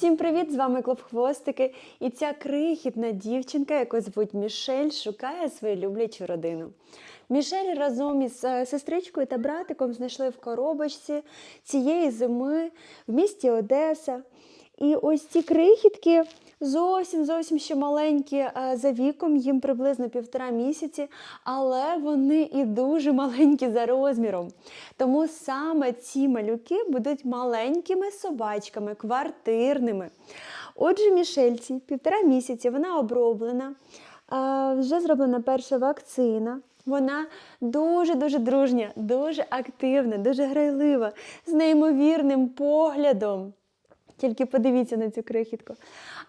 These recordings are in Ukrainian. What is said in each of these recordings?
Всім привіт! З вами Клуб Хвостики. І ця крихітна дівчинка, яку звуть Мішель, шукає свою люблячу родину. Мішель разом із е, сестричкою та братиком знайшли в коробочці цієї зими в місті Одеса. І ось ці крихітки зовсім зовсім ще маленькі е, за віком, їм приблизно півтора місяці, але вони і дуже маленькі за розміром. Тому саме ці малюки будуть маленькими собачками, квартирними. Отже, Мішельці півтора місяці вона оброблена, е, вже зроблена перша вакцина. Вона дуже-дуже дружня, дуже активна, дуже грайлива, з неймовірним поглядом. Тільки подивіться на цю крихітку.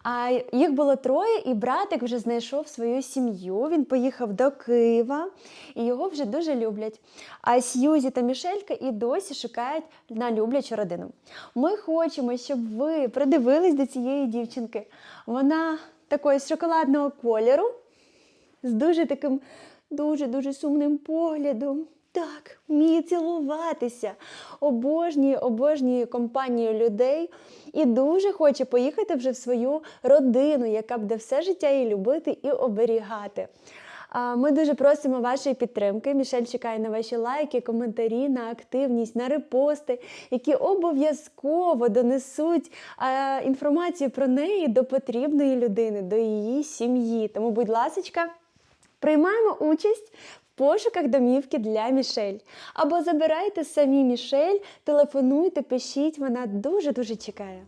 А їх було троє, і братик вже знайшов свою сім'ю. Він поїхав до Києва і його вже дуже люблять. А Сьюзі та Мішелька і досі шукають на люблячу родину. Ми хочемо, щоб ви придивились до цієї дівчинки. Вона такої з шоколадного кольору, з дуже таким дуже-дуже сумним поглядом. Так, вміє цілуватися, обожнює, обожнює компанію людей і дуже хоче поїхати вже в свою родину, яка буде все життя її любити і оберігати. Ми дуже просимо вашої підтримки. Мішель чекає на ваші лайки, коментарі, на активність, на репости, які обов'язково донесуть інформацію про неї до потрібної людини, до її сім'ї. Тому, будь ласка, приймаємо участь пошуках домівки для Мішель. Або забирайте самі Мішель, телефонуйте, пишіть, вона дуже-дуже чекає.